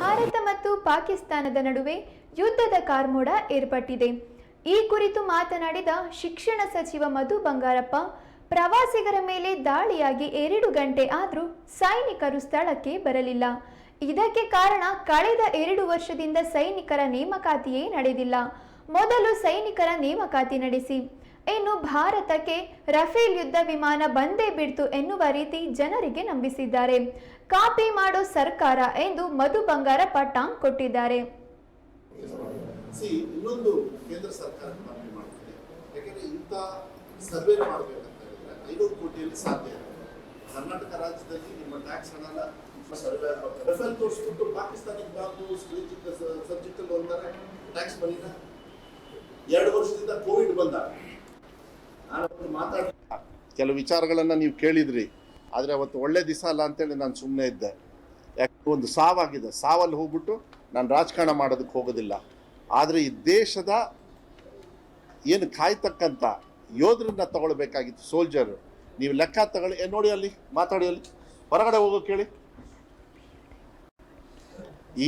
ಭಾರತ ಮತ್ತು ಪಾಕಿಸ್ತಾನದ ನಡುವೆ ಯುದ್ಧದ ಕಾರ್ಮೋಡ ಏರ್ಪಟ್ಟಿದೆ. ಈ ಕುರಿತು ಮಾತನಾಡಿದ ಶಿಕ್ಷಣ ಸಚಿವ ಮಧು ಬಂಗಾರಪ್ಪ, ಪ್ರವಾಸಿಗರ ಮೇಲೆ ದಾಳಿಯಾಗಿ ಎರಡು ಗಂಟೆ ಆದರೂ ಸೈನಿಕರು ಸ್ಥಳಕ್ಕೆ ಬರಲಿಲ್ಲ. ಇದಕ್ಕೆ ಕಾರಣ ಕಳೆದ ಎರಡು ವರ್ಷದಿಂದ ಸೈನಿಕರ ನೇಮಕಾತಿಯೇ ನಡೆದಿಲ್ಲ. ಮೊದಲು ಸೈನಿಕರ ನೇಮಕಾತಿ ನಡೆಸಿ. ಇನ್ನು ಭಾರತಕ್ಕೆ ರಫೇಲ್ ಯುದ್ಧ ವಿಮಾನ ಬಂದೇ ಬಿಡ್ತು ಎನ್ನುವ ರೀತಿ ಜನರಿಗೆ ನಂಬಿಸಿದ್ದಾರೆ. ಕಾಪಿ ಮಾಡೋ ಸರ್ಕಾರ ಎಂದು ಮಧು ಬಂಗಾರಪ್ಪ ಟಾಂಗ್ ಕೊಟ್ಟಿದ್ದಾರೆ. ಕರ್ನಾಟಕ ರಾಜ್ಯದಲ್ಲಿ ನಿಮ್ಮ ಟ್ಯಾಕ್ಸ್ ಹಣನ ರೆಫಲ್ ತೋರಿಸ್ಬಿಟ್ಟು ಪಾಕಿಸ್ತಾನಕ್ಕೆ ಒಂದರೆ ಟ್ಯಾಕ್ಸ್ ಬಂದಿದೆ ಎರಡು ವರ್ಷದಿಂದ ಕೋವಿಡ್ ಕೆಲವು ವಿಚಾರಗಳನ್ನು ನೀವು ಕೇಳಿದ್ರಿ. ಆದರೆ ಅವತ್ತು ಒಳ್ಳೆ ದಿವಸ ಅಲ್ಲ ಅಂತೇಳಿ ನಾನು ಸುಮ್ಮನೆ ಇದ್ದೆ. ಯಾಕೆ ಒಂದು ಸಾವಾಗಿದೆ. ಸಾವಲ್ಲಿ ಹೋಗ್ಬಿಟ್ಟು ನಾನು ರಾಜಕಾರಣ ಮಾಡೋದಕ್ಕೆ ಹೋಗೋದಿಲ್ಲ. ಆದರೆ ಈ ದೇಶದ ಏನು ಕಾಯ್ತಕ್ಕಂಥ ಯೋಧರನ್ನ ತಗೊಳ್ಬೇಕಾಗಿತ್ತು ಸೋಲ್ಜರ್ ನೀವು ಲೆಕ್ಕ ತಗೊಳ್ಳಿ. ನೋಡಿ ಅಲ್ಲಿ, ಮಾತಾಡಿ ಅಲ್ಲಿ. ಹೊರಗಡೆ ಹೋಗೋ ಕೇಳಿ.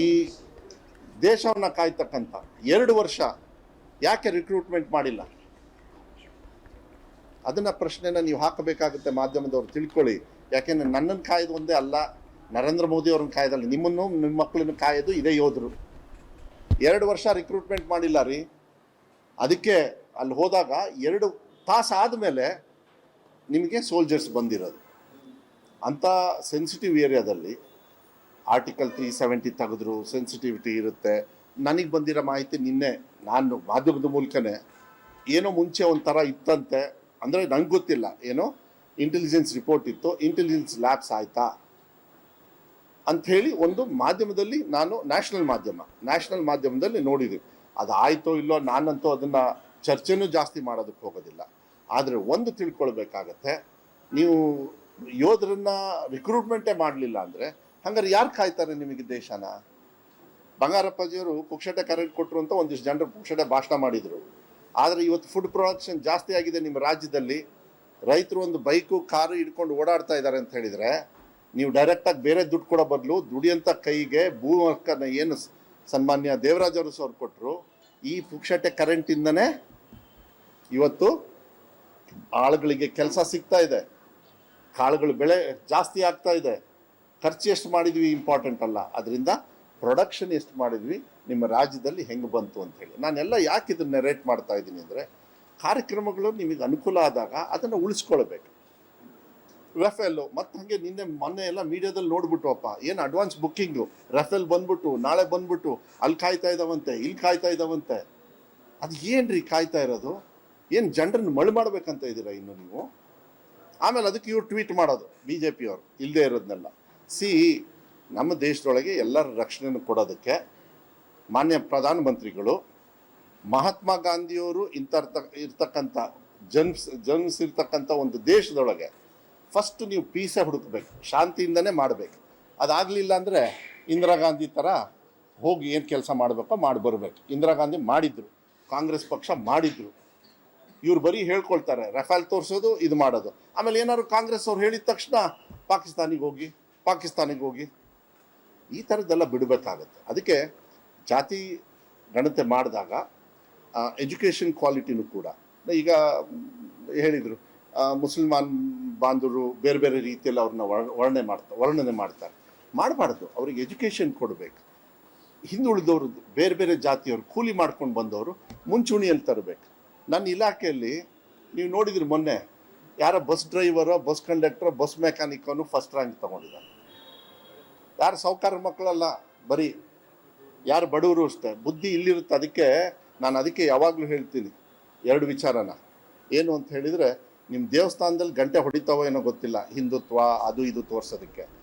ಈ ದೇಶವನ್ನ ಕಾಯ್ತಕ್ಕಂಥ ಎರಡು ವರ್ಷ ಯಾಕೆ ರಿಕ್ರೂಟ್ಮೆಂಟ್ ಮಾಡಿಲ್ಲ? ಅದನ್ನ ಪ್ರಶ್ನೆನ ನೀವು ಹಾಕಬೇಕಾಗುತ್ತೆ ಮಾಧ್ಯಮದವ್ರು, ತಿಳ್ಕೊಳ್ಳಿ. ಯಾಕೆಂದ್ರೆ ನನ್ನನ್ನು ಕಾಯ್ದು ಒಂದೇ ಅಲ್ಲ, ನರೇಂದ್ರ ಮೋದಿ ಅವ್ರನ್ನ ಕಾಯ್ದಲ್ಲ. ನಿಮ್ಮನ್ನು, ನಿಮ್ಮ ಮಕ್ಕಳನ್ನು ಕಾಯೋದು ಇದೇ ಯೋಧರು. ಎರಡು ವರ್ಷ ರಿಕ್ರೂಟ್ಮೆಂಟ್ ಮಾಡಿಲ್ಲ ರೀ. ಅದಕ್ಕೆ ಅಲ್ಲಿ ಹೋದಾಗ ಎರಡು ತಾಸು ಆದಮೇಲೆ ನಿಮಗೆ ಸೋಲ್ಜರ್ಸ್ ಬಂದಿರೋದು. ಅಂಥ ಸೆನ್ಸಿಟಿವ್ ಏರಿಯಾದಲ್ಲಿ ಆರ್ಟಿಕಲ್ ತ್ರೀ ಸೆವೆಂಟಿ ತೆಗೆದ್ರು ಸೆನ್ಸಿಟಿವಿಟಿ ಇರುತ್ತೆ. ನನಗೆ ಬಂದಿರೋ ಮಾಹಿತಿ ನಿನ್ನೆ, ನಾನು ಮಾಧ್ಯಮದ ಮೂಲಕನೇ. ಏನೋ ಮುಂಚೆ ಒಂಥರ ಇತ್ತಂತೆ. ಅಂದರೆ ನಂಗೆ ಗೊತ್ತಿಲ್ಲ, ಏನೋ ಇಂಟೆಲಿಜೆನ್ಸ್ ರಿಪೋರ್ಟ್ ಇತ್ತು ಇಂಟೆಲಿಜೆನ್ಸ್ ಲ್ಯಾಬ್ಸ್ ಆಯಿತಾ? ಅಂತ ಹೇಳಿ ಒಂದು ಮಾಧ್ಯಮದಲ್ಲಿ ನಾನು ನ್ಯಾಷನಲ್ ಮಾಧ್ಯಮ ನ್ಯಾಷನಲ್ ಮಾಧ್ಯಮದಲ್ಲಿ ನೋಡಿದ್ದೀವಿ ಅದು ಆಯಿತೋ ಇಲ್ಲೋ ನಾನಂತೂ ಅದನ್ನು ಚರ್ಚೆನೂ ಜಾಸ್ತಿ ಮಾಡೋದಕ್ಕೆ ಹೋಗೋದಿಲ್ಲ. ಆದರೆ ಒಂದು ತಿಳ್ಕೊಳ್ಬೇಕಾಗತ್ತೆ, ನೀವು ಯೋಧರನ್ನ ರಿಕ್ರೂಟ್ಮೆಂಟೇ ಮಾಡಲಿಲ್ಲ ಅಂದರೆ ಹಂಗಾರೆ ಯಾರು ಕಾಯ್ತಾರೆ ನಿಮಗೆ ದೇಶನ? ಬಂಗಾರಪ್ಪಜಿಯವರು ಪುಕ್ಷಟೆ ಕರೆಂಟ್ ಕೊಟ್ಟರು ಅಂತ ಒಂದಿಷ್ಟು ಜನರು ಪುಕ್ಷಟೆ ಭಾಷಣ ಮಾಡಿದರು. ಆದರೆ ಇವತ್ತು ಫುಡ್ ಪ್ರೊಡಕ್ಷನ್ ಜಾಸ್ತಿ ಆಗಿದೆ ನಿಮ್ಮ ರಾಜ್ಯದಲ್ಲಿ. ರೈತರು ಒಂದು ಬೈಕು, ಕಾರು ಹಿಡ್ಕೊಂಡು ಓಡಾಡ್ತಾ ಇದ್ದಾರೆ ಅಂತ ಹೇಳಿದರೆ, ನೀವು ಡೈರೆಕ್ಟಾಗಿ ಬೇರೆ ದುಡ್ಡು ಕೊಡೋ ಬದಲು ದುಡಿಯಂಥ ಕೈಗೆ ಭೂಮಕ್ಕನ ಏನು ಸ- ಸನ್ಮಾನ್ಯ ದೇವರಾಜ್ ಅವರು ಸರ್ ಕೊಟ್ಟರು ಈ ಪುಕ್ಷಟೆ ಕರೆಂಟಿಂದನೇ ಇವತ್ತು ಆಳುಗಳಿಗೆ ಕೆಲಸ ಸಿಗ್ತಾ ಇದೆ. ಕಾಳುಗಳು ಬೆಳೆ ಜಾಸ್ತಿ ಆಗ್ತಾ ಇದೆ. ಖರ್ಚು ಎಷ್ಟು ಮಾಡಿದ್ವಿ ಇಂಪಾರ್ಟೆಂಟ್ ಅಲ್ಲ. ಅದರಿಂದ ಪ್ರೊಡಕ್ಷನ್ ಎಷ್ಟು ಮಾಡಿದ್ವಿ, ನಿಮ್ಮ ರಾಜ್ಯದಲ್ಲಿ ಹೆಂಗೆ ಬಂತು ಅಂತ ಹೇಳಿ. ನಾನೆಲ್ಲ ಯಾಕೆ ಇದನ್ನ ರೇಟ್ ಮಾಡ್ತಾ ಇದ್ದೀನಿ ಅಂದರೆ, ಕಾರ್ಯಕ್ರಮಗಳು ನಿಮಗೆ ಅನುಕೂಲ ಆದಾಗ ಅದನ್ನು ಉಳಿಸ್ಕೊಳ್ಬೇಕು. ರಫೇಲು ಮತ್ತೆ ಹಾಗೆ ನಿನ್ನೆ ಮೊನ್ನೆ ಎಲ್ಲ ಮೀಡಿಯಾದಲ್ಲಿ ನೋಡ್ಬಿಟ್ಟುವಪ್ಪ ಏನು ಅಡ್ವಾನ್ಸ್ ಬುಕ್ಕಿಂಗು ರಫೇಲ್ ಬಂದ್ಬಿಟ್ಟು, ನಾಳೆ ಬಂದ್ಬಿಟ್ಟು, ಅಲ್ಲಿ ಕಾಯ್ತಾ ಇದ್ದಾವಂತೆ ಇಲ್ಲಿ ಕಾಯ್ತಾ ಇದ್ದಾವಂತೆ ಅದು ಏನ್ರಿ ಕಾಯ್ತಾ ಇರೋದು? ಏನು ಜನರನ್ನು ಮಳೆ ಮಾಡ್ಬೇಕಂತ ಇದ್ದೀರಾ ಇನ್ನು ನೀವು? ಆಮೇಲೆ ಅದಕ್ಕೆ ಇವ್ರು ಟ್ವೀಟ್ ಮಾಡೋದು ಬಿ ಜೆ ಪಿಯವರು ಇಲ್ಲದೆ ಇರೋದನ್ನೆಲ್ಲ ಸಿ ನಮ್ಮ ದೇಶದೊಳಗೆ ಎಲ್ಲರ ರಕ್ಷಣೆಯನ್ನು ಕೊಡೋದಕ್ಕೆ ಮಾನ್ಯ ಪ್ರಧಾನಮಂತ್ರಿಗಳು, ಮಹಾತ್ಮ ಗಾಂಧಿಯವರು ಇಂಥ ಇರ್ತಕ್ಕಂಥ ಜನ್ಸ್ ಜನ್ಸಿರ್ತಕ್ಕಂಥ ಒಂದು ದೇಶದೊಳಗೆ ಫಸ್ಟ್ ನೀವು ಪೀಸೇ ಹುಡುಕಬೇಕು, ಶಾಂತಿಯಿಂದನೇ ಮಾಡಬೇಕು. ಅದಾಗಲಿಲ್ಲ ಅಂದರೆ ಇಂದಿರಾ ಗಾಂಧಿ ಥರ ಹೋಗಿ ಏನು ಕೆಲಸ ಮಾಡಬೇಕೋ ಮಾಡಿ ಬರಬೇಕು. ಇಂದಿರಾ ಗಾಂಧಿ ಮಾಡಿದ್ರು, ಕಾಂಗ್ರೆಸ್ ಪಕ್ಷ ಮಾಡಿದ್ರು. ಇವ್ರು ಬರೀ ಹೇಳ್ಕೊಳ್ತಾರೆ, ರಫೇಲ್ ತೋರಿಸೋದು, ಇದು ಮಾಡೋದು. ಆಮೇಲೆ ಏನಾದ್ರು ಕಾಂಗ್ರೆಸ್ ಅವ್ರು ಹೇಳಿದ ತಕ್ಷಣ ಪಾಕಿಸ್ತಾನಿಗೆ ಹೋಗಿ ಪಾಕಿಸ್ತಾನಿಗೆ ಹೋಗಿ. ಈ ಥರದ್ದೆಲ್ಲ ಬಿಡಬೇಕಾಗತ್ತೆ ಅದಕ್ಕೆ ಜಾತಿ ಗಣತೆ ಮಾಡಿದಾಗ ಎಜುಕೇಷನ್ ಕ್ವಾಲಿಟಿನೂ ಕೂಡ. ಈಗ ಹೇಳಿದರು ಮುಸಲ್ಮಾನ್ ಬಾಂಧವರು ಬೇರೆ ಬೇರೆ ರೀತಿಯಲ್ಲಿ ಅವ್ರನ್ನ ವರ್- ವರ್ಣನೆ ಮಾಡ್ತಾ, ವರ್ಣನೆ ಮಾಡ್ತಾರೆ. ಮಾಡಬಾರ್ದು, ಅವ್ರಿಗೆ ಎಜುಕೇಷನ್ ಕೊಡಬೇಕು. ಹಿಂದುಳಿದವರು ಬೇರೆ ಬೇರೆ ಜಾತಿಯವರು ಕೂಲಿ ಮಾಡ್ಕೊಂಡು ಬಂದವರು ಮುಂಚೂಣಿಯಲ್ಲಿ ತರಬೇಕು. ನನ್ನ ಇಲಾಖೆಯಲ್ಲಿ ನೀವು ನೋಡಿದ್ರಿ ಮೊನ್ನೆ, ಯಾರೋ ಬಸ್ ಡ್ರೈವರೋ ಬಸ್ ಕಂಡಕ್ಟರ್ ಬಸ್ ಮೆಕ್ಯಾನಿಕನು ಫಸ್ಟ್ ರ್ಯಾಂಕ್ ತಗೊಂಡಿದ್ದಾರೆ. ಯಾರು ಸಾವುಕಾರ ಮಕ್ಕಳಲ್ಲ? ಬರೀ ಯಾರು ಬಡವರು ಅಷ್ಟೇ. ಬುದ್ಧಿ ಇಲ್ಲಿರುತ್ತೆ. ಅದಕ್ಕೆ ನಾನು ಅದಕ್ಕೆ ಯಾವಾಗಲೂ ಹೇಳ್ತೀನಿ. ಎರಡು ವಿಚಾರನ. ಏನು ಅಂತ ಹೇಳಿದರೆ ನಿಮ್ಮ ದೇವಸ್ಥಾನದಲ್ಲಿ ಗಂಟೆ ಹೊಡಿತಾವೋ ಏನೋ ಗೊತ್ತಿಲ್ಲ. ಹಿಂದುತ್ವ, ಅದು ಇದು ತೋರ್ಸೋದಕ್ಕೆ.